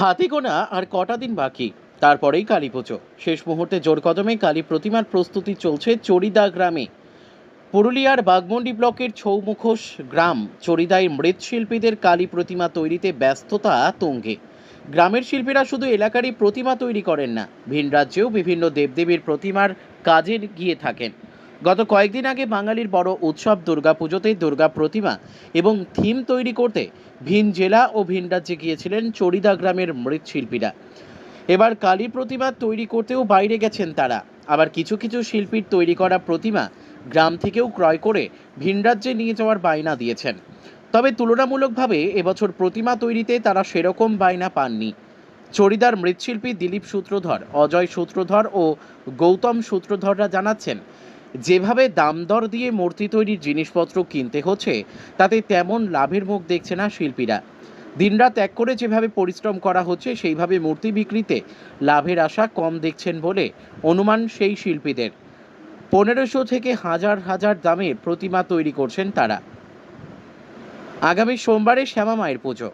হাতে গোনা আর কটা দিন বাকি। তারপরেই কালী পুজো। শেষ মুহূর্তে জোর কদমে কালী প্রতিমার প্রস্তুতি চলছে চরিদা গ্রামে। পুরুলিয়ার বাগমন্ডি ব্লকের ছৌমুখোশ গ্রাম চরিদায় মৃৎশিল্পীদের কালী প্রতিমা তৈরিতে ব্যস্ততা তঙ্গে। গ্রামের শিল্পীরা শুধু এলাকারই প্রতিমা তৈরি করেন না, ভিন রাজ্যেও বিভিন্ন দেবদেবীর প্রতিমার কাজে গিয়ে থাকেন। গত কয়েকদিন আগে বাঙালির বড় উৎসব দুর্গাপুজোতে দুর্গা প্রতিমা এবং থিম তৈরি করতে ভিন জেলা ও ভিন রাজ্যে গিয়েছিলেন চরিদা গ্রামের মৃৎশিল্পীরা। এবার কালী প্রতিমা তৈরি করতেও বাইরে গেছেন তারা। আবার কিছু কিছু শিল্পীর তৈরি করা প্রতিমা গ্রাম থেকেও ক্রয় করে ভিন রাজ্যে নিয়ে যাওয়ার বায়না দিয়েছেন। তবে তুলনামূলকভাবে এবছর প্রতিমা তৈরিতে তারা সেরকম বায়না পাননি। চরিদার মৃৎশিল্পী দিলীপ সূত্রধর, অজয় সূত্রধর ও গৌতম সূত্রধররা জানাচ্ছেন যেভাবে দাম দর দিয়ে মূর্তি তৈরির জিনিসপত্র কিনতে হচ্ছে, তাতে তেমন লাভের মুখ দেখছে না শিল্পীরা। দিনরাত এক করে যেভাবে পরিশ্রম করা হচ্ছে, সেইভাবে মূর্তি বিক্রিতে লাভের আশা কম দেখছেন বলে অনুমান সেই শিল্পীদের। পনেরোশো থেকে হাজার হাজার দামের প্রতিমা তৈরি করছেন তারা। আগামী সোমবারে শ্যামা মায়ের পুজো।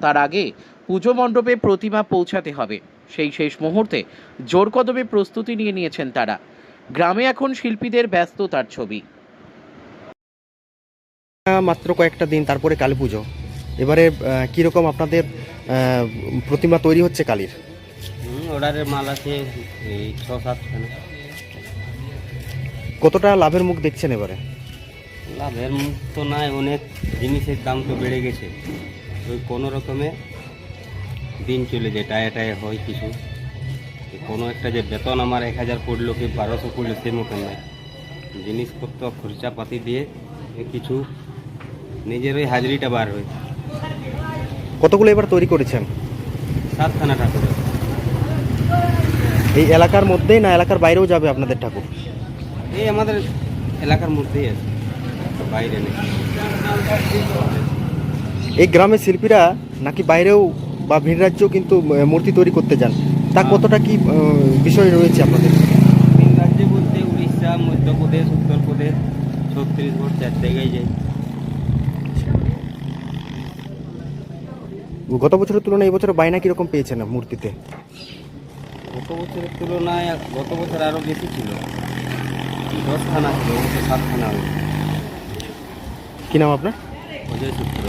তার আগে পুজো মণ্ডপে প্রতিমা পৌঁছাতে হবে। সেই শেষ মুহূর্তে জোর কদমে প্রস্তুতি নিয়ে নিয়েছেন তারা। গ্রামে এখন শিল্পীদের ব্যস্ততার ছবি। মাত্র কয়েকটা দিন তারপরে কালী পুজো। এবারে কীরকম আপনাদের প্রতিমা তৈরি হচ্ছে কালীর? অর্ডারের মাল আছে ছ সাতখানা কতটা লাভের মুখ দেখছেন এবারে? লাভের মুখ তো নাই অনেক জিনিসের দাম তো বেড়ে গেছে। ওই কোনো রকমে দিন চলে যায় টায়ে টায়ে হয় কিছু। কোনো একটা যে বেতন আমার এক হাজার পড়ল কি বারোশো পড়ল সে মতন নাই জিনিসপত্র খরচাপাতি দিয়ে কিছু নিজের ওই হাজিরিটা বার হয় কতগুলো এবার তৈরি করেছেন? সাতখানা ঠাকুর এই এলাকার মধ্যেই না এলাকার বাইরেও যাবে আপনাদের ঠাকুর? এই আমাদের এলাকার মধ্যেই আছে। বাইরে নেই। এই গ্রামের শিল্পীরা নাকি বাইরেও বা ভিন রাজ্যেও কিন্তু মূর্তি তৈরি করতে যান। তা কতটা কি বিষয় রয়েছে আপনাদের? তিন রাজ্যে বলতে উড়িষ্যা মধ্যপ্রদেশ উত্তরপ্রদেশ ছত্তিশগড় চার জায়গায় যাই গত বছরের তুলনায় এবছর বায়না কীরকম পেয়েছেন মূর্তিতে? গত বছরের তুলনায় গত বছর আরও বেশি ছিল। দশখানা ছিল সাতখানা কি নাম আপনার? অজয় সূত্র।